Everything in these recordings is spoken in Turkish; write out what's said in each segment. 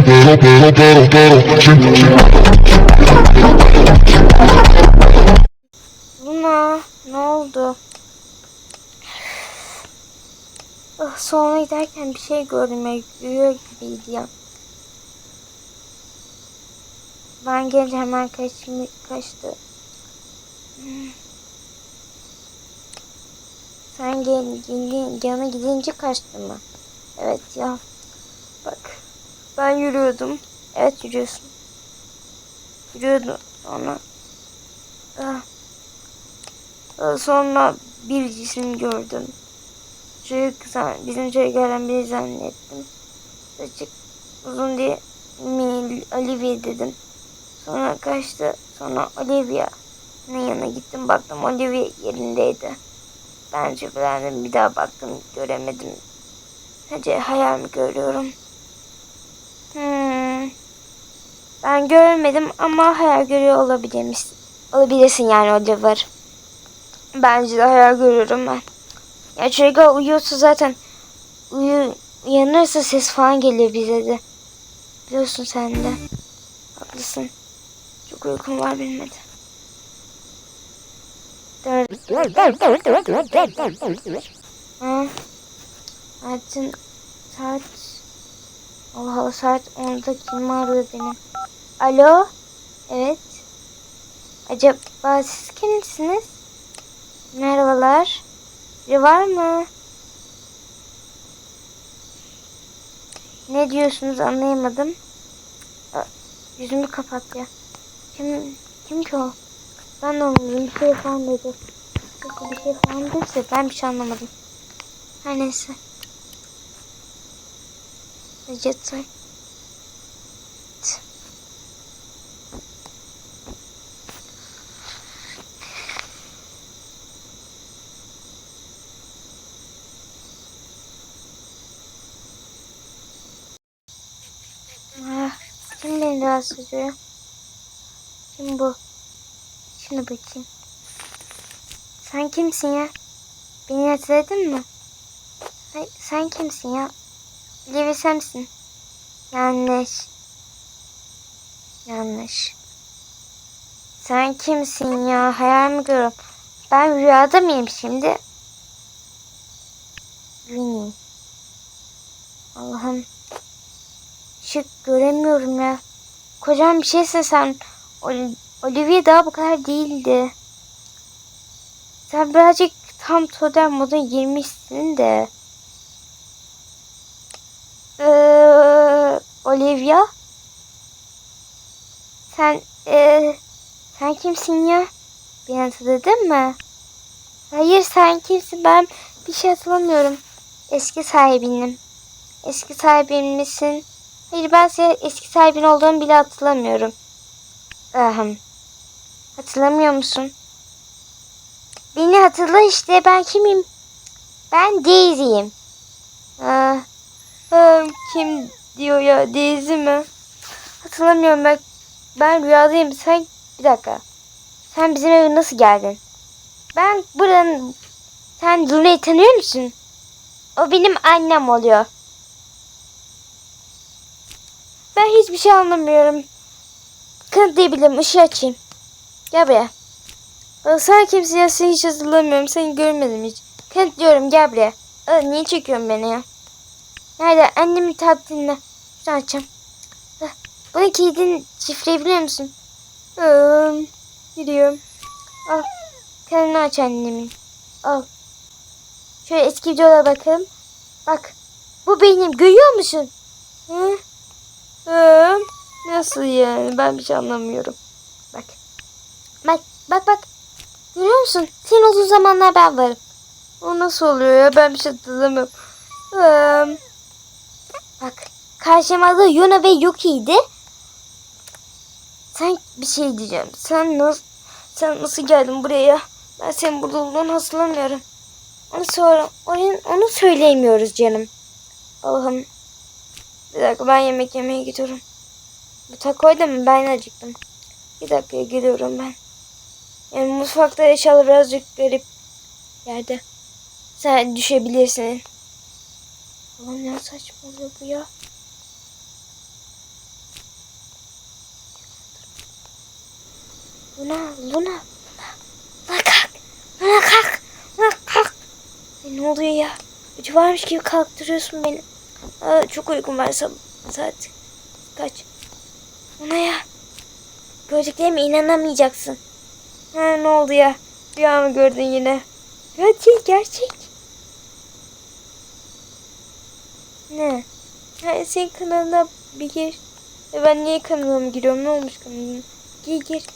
pero, pero, pero, pero, sin, sin. Luna ne oldu? Ah, Sonra giderken bir şey gördüm ya yürüyor gibiydi ya. Ben gelince hemen kaçmış, kaçtı. Sen gel, gel, yana gidince kaçtı mı? Evet ya. Bak. Ben yürüyordum. Evet yürüyorsun. Yürüyordum. Sonra. Ah. Daha Sonra bir cisim gördüm. Çocuk bizim çocuk gelen biri zannettim. Saçık uzun diye mi Olivia dedim. Sonra kaçtı. Sonra Olivia'nın yanına gittim baktım Olivia yerindeydi. Ben şüphelendim bir daha baktım göremedim. Hadi hayal mi görüyorum? Hmm. Ben görmedim ama hayal görüyor olabilirmiş. Olabilirsin yani Oliver. Bence de hayal görüyorum ben. Ya çocuklar uyuyorsa zaten uyu, uyanırsa ses falan gelir bize de. Biliyorsun sen de. Haklısın. Çok uykum var benim de. Dört. Ha. Saatin saat Allah saat 10'da kim arıyor beni? Alo? Evet. Acaba siz kimsiniz? Merhabalar. Biri var mı? Ne diyorsunuz anlayamadım. Yüzümü kapat ya. Kim, kim ki o? Ben de anlamadım. Bir şey falan dedi. Bir şey falan dediyse ben bir şey anlamadım. Her neyse. Ah, kim beni rahatsız ediyor? Kim bu? Şuna bakayım. Sen kimsin ya? Beni hatırladın mı? Hay, sen kimsin ya? Levi sen misin? Yanlış. Yanlış. Sen kimsin ya? Hayal mi görüyorum? Ben rüyada mıyım şimdi? Winnie. Allah'ım. Işık göremiyorum ya. Kocaman bir şeysin sen. Ol- Olivia daha bu kadar değildi. Sen birazcık tam toder moda girmişsin de. Ee, Olivia? Sen, ee, sen kimsin ya? Beni hatırladın mı? Hayır sen kimsin? Ben bir şey hatırlamıyorum. Eski sahibinim. Eski sahibin misin? Hayır ben senin eski sahibin olduğunu bile hatırlamıyorum. Ahem. Hatırlamıyor musun? Beni hatırla işte ben kimim? Ben Daisy'yim. Ah, kim diyor ya Daisy mi? Hatırlamıyorum ben. Ben rüyadayım. Sen bir dakika. Sen bizim eve nasıl geldin? Ben buranın... Sen Luna'yı tanıyor musun? O benim annem oluyor. Ben hiçbir şey anlamıyorum. Kanıtlayabilirim. Işığı açayım. Gel buraya. Aa, Sen kimsin ya? Seni hiç hatırlamıyorum. Seni görmedim hiç. Kanıtlıyorum. Gel buraya. Aa, niye çekiyorsun beni ya? Nerede? Annemin tabletinde. Şunu açacağım. Bunu giydin şifreyi biliyor musun? Ee, biliyorum. Al. Kendini aç annemin. Al. Şöyle eski videolara bakalım. Bak. Bu benim. Görüyor musun? Hı? Ee, nasıl yani? Ben bir şey anlamıyorum. Bak. Bak bak bak. Görüyor musun? Senin uzun zamanlar ben varım. O nasıl oluyor ya? Ben bir şey hatırlamıyorum. Ee, bak. Karşıma da Yuna ve Yuki'ydi. Sen bir şey diyeceğim. Sen nasıl sen nasıl geldin buraya? Ben senin burada olduğunu hatırlamıyorum. Onu sonra onu, onu söyleyemiyoruz canım. Allah'ım. Bir dakika ben yemek yemeye gidiyorum. Bu takoyda mı? Ben acıktım. Bir dakika geliyorum ben. Yani mutfakta eşyalar birazcık garip yerde. Sen düşebilirsin. Lan ne saçmalıyor bu ya? Luna, Luna, Luna kalk, Luna kalk, Luna kalk. E, ne oluyor ya? Gücü varmış gibi kalktırıyorsun beni. Aa, çok uygun var saat. Kaç? Luna ya. Gördüklerime inanamayacaksın. Ha, ne oldu ya? Rüya mı gördün yine? Gerçek, gerçek. Ne? Ha, senin kanalına bir gir. E ben niye kanalıma giriyorum? Ne olmuş kanalıma? Gir gir.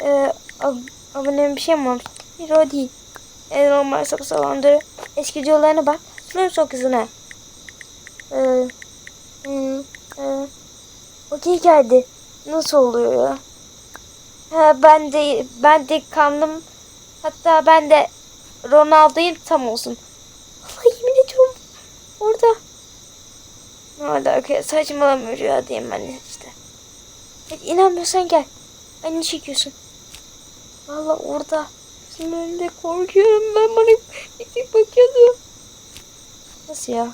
Ee, ab abone bir şey mi olmuş? Hayır o değil. En normal sapı salandır. Eski videolarına bak. Hatırlıyor musun o kızına? Ee, hı, e, okey geldi. Nasıl oluyor ya? Ha, ben de ben de kandım. Hatta ben de Ronaldo'yum tam olsun. Ne alaka saçmalama rüya diyeyim ben işte. Hadi inanmıyorsan gel. Beni çekiyorsun. Vallahi orada. Bizim önünde korkuyorum ben bana eksik bakıyordum. Nasıl ya?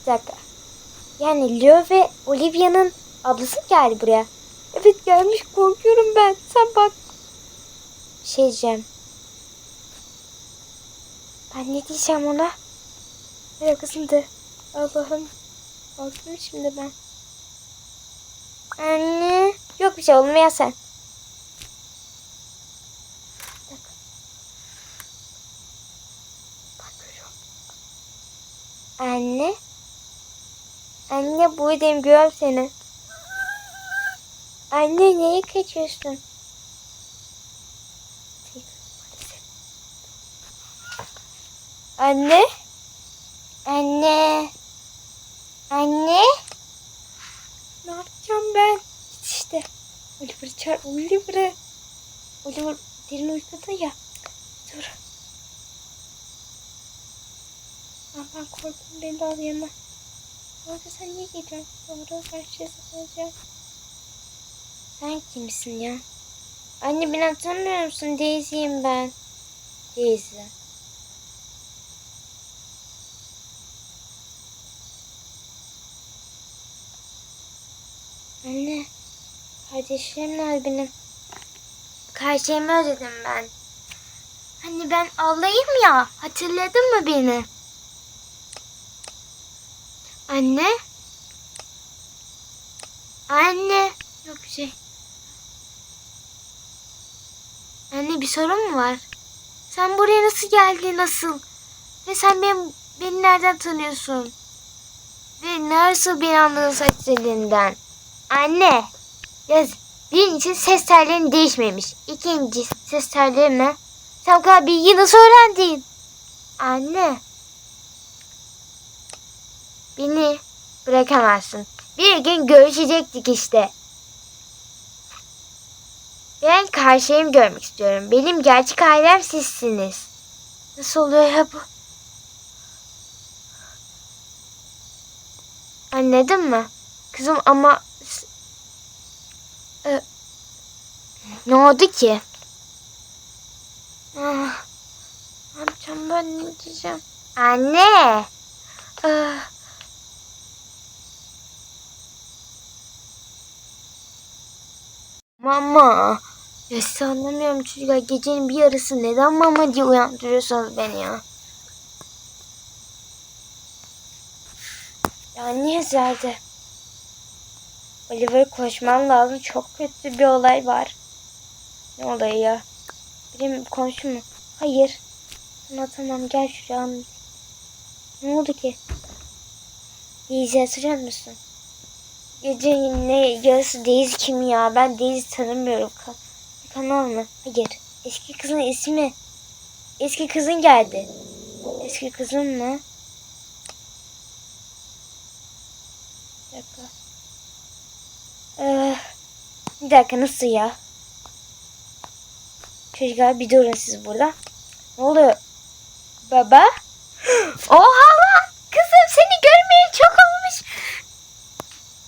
Bir dakika. Yani Leo ve Olivia'nın ablası geldi buraya? Evet gelmiş korkuyorum ben. Sen bak. Şey diyeceğim. Ben ne diyeceğim ona? Bir kızım da. Allah'ım. Korktum şimdi ben. Anne. Yok bir şey olmuyor sen. Anne. Anne buradayım görüyorum seni. Anne neye kaçıyorsun? Anne? Anne? Anne? Ne yapacağım ben? Git işte. Oliver çağır. Oliver'ı. Oliver derin uykuda ya. Dur. Aa, ben korktum beni de al yanına. Orada sen niye geliyorsun? Doğru karşıya saklanacağım. Sen kimsin ya? Anne beni hatırlamıyor musun? Daisy'yim ben. Daisy. Anne. Kardeşlerim nerede benim? Kardeşimi özledim ben. Hani ben ablayım ya. Hatırladın mı beni? Anne? Anne. Yok bir şey. Anne bir sorun mu var? Sen buraya nasıl geldin nasıl? Ve sen benim, beni nereden tanıyorsun? Ve nasıl beni anladın saç telinden? Anne. Yaz. Birincisi ses tellerin değişmemiş. İkinci ses telleri ne? Sen bu kadar bilgiyi nasıl öğrendin? Anne. Beni bırakamazsın. Bir gün görüşecektik işte. Ben karşıyım görmek istiyorum. Benim gerçek ailem sizsiniz. Nasıl oluyor ya bu? Anladın mı? Kızım ama... s- Ee, ne oldu ki? Ah, yapacağım ben ne diyeceğim? Anne! Ah. Mama. Ya siz anlamıyorum çocuklar. Gecenin bir yarısı neden mama diye uyandırıyorsunuz beni ya? Ya niye zerde? Oliver koşman lazım. Çok kötü bir olay var. Ne olayı ya? Benim komşum mu? Hayır. Tamam tamam gel şuraya. Ne oldu ki? Daisy hatırlıyor musun? Gece ne yarısı Daisy kim ya? Ben Daisy tanımıyorum. Ka kanal mı? Hayır. Eski kızın ismi. Eski kızın geldi. Eski kızın mı? Bir dakika. Ee, bir dakika nasıl ya? Çocuklar bir durun siz burada. Ne oluyor? Baba? Oha lan! Kızım seni görmeye çok olmuş.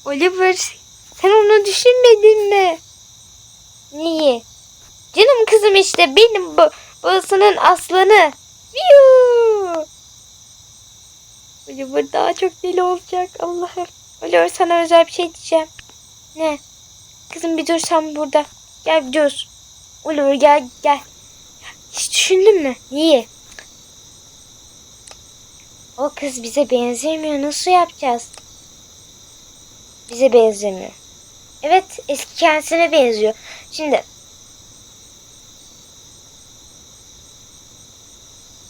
Oliver sen onu düşünmedin mi? Neyi? Canım kızım işte benim bu babasının aslanı. Yuu! Oliver daha çok deli olacak Allah'ım. Oliver sana özel bir şey diyeceğim. Ne? Kızım bir dur sen burada. Gel gidiyoruz. Oliver gel gel. Hiç düşündün mü? İyi. O kız bize benzemiyor. Nasıl yapacağız? Bize benzemiyor. Evet eski kendisine benziyor. Şimdi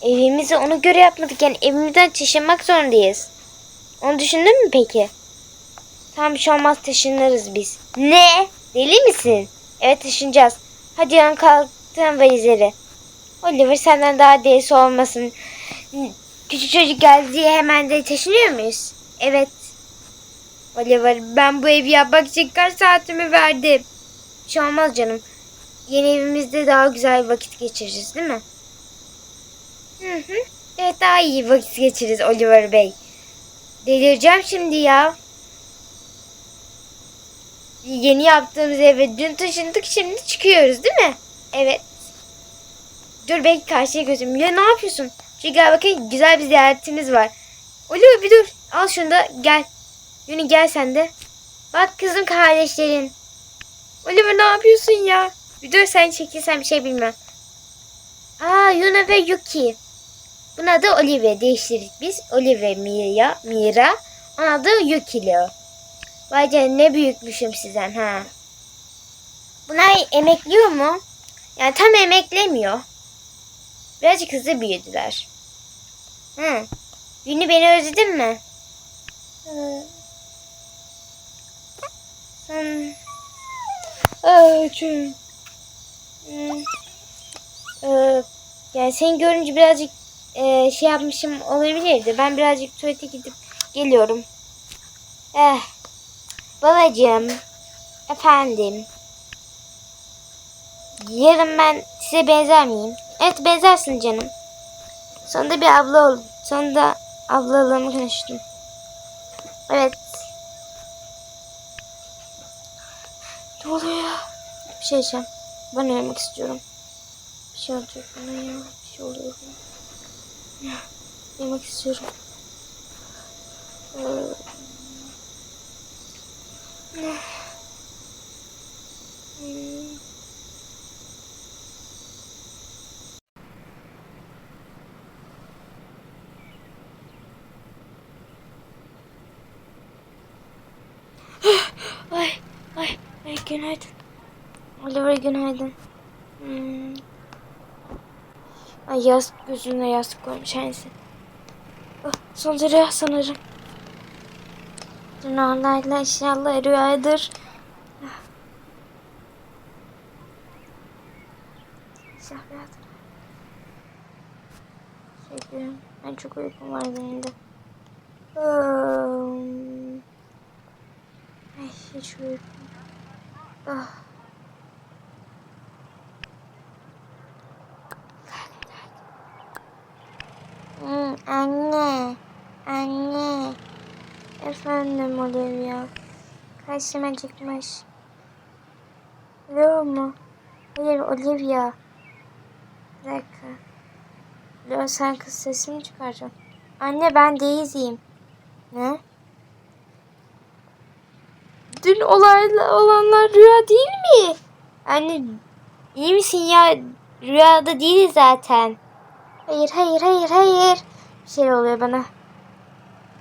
evimizi ona göre yapmadık. Yani evimizden taşınmak zorundayız. Onu düşündün mü peki? Tam bir şey olmaz taşınırız biz. Ne? Deli misin? Evet taşınacağız. Hadi yan kalktın valizleri. Oliver senden daha delisi olmasın. Küçük çocuk geldi diye hemen de taşınıyor muyuz? Evet. Oliver ben bu evi yapmak için kaç saatimi verdim. Bir şey olmaz canım. Yeni evimizde daha güzel vakit geçireceğiz değil mi? Hı hı. Evet daha iyi vakit geçiririz Oliver Bey. Delireceğim şimdi ya. Yeni yaptığımız eve dün taşındık şimdi çıkıyoruz değil mi? Evet. Dur belki karşıya gözüm. Ya ne yapıyorsun? Çünkü gel bakayım güzel bir ziyaretimiz var. Oliver bir dur. Al şunu da gel. Yuni gel sen de. Bak kızım kardeşlerin. Oliver ne yapıyorsun ya? Bir dur sen çekilsen bir şey bilmem. Aa Yuna ve Yuki. Bunun adı Olivia. Değiştirdik biz. Olivia Mira. Mira. Onun adı Yuki Leo. Vay canına ne büyükmüşüm sizden ha. Bunlar emekliyor mu? Yani tam emeklemiyor. Birazcık hızlı büyüdüler. Hı. Yuni beni özledin mi? Ee, Sen... Aa, çünkü... Hmm. Ee, yani seni görünce birazcık e, şey yapmışım olabilirdi. Ben birazcık tuvalete gidip geliyorum. Eh. Babacığım. Efendim. Yarın ben size benzer miyim? Evet benzersin canım. Sonunda bir abla oldum. Sonunda ablalığımı konuştum. Evet. Ne oluyor? Bir şey diyeceğim. Ben uyumak istiyorum. Bir şey olacak bana ya. Bir şey oluyor. Ya, Uyumak istiyorum. Ee. Ay, ay, ay günaydın. Oliver günaydın. Hmm. Ay yastık gözüne yastık koymuş neyse. Oh, son rüya sanırım. Rüyalarla inşallah rüyadır. Ah. İnşallah rüyadır. Diyorum, ben çok uykum var benim de. Hmm. Ay hiç uykum. Ah. Hmm. Anne. Efendim Olivia. Karşıma çıkmış. Leo mu? Hayır Olivia. Bir dakika. Leo sen kız sesini çıkaracaksın. Anne ben Daisy'yim. Ne? Dün olayla olanlar rüya değil mi? Anne iyi misin ya? Rüyada değil zaten. Hayır hayır hayır hayır. Bir şey oluyor bana.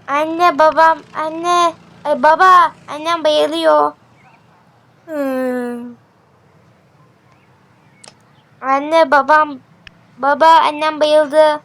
Anne babam anne Ay, baba annem bayılıyor. Hmm. Anne babam baba annem bayıldı.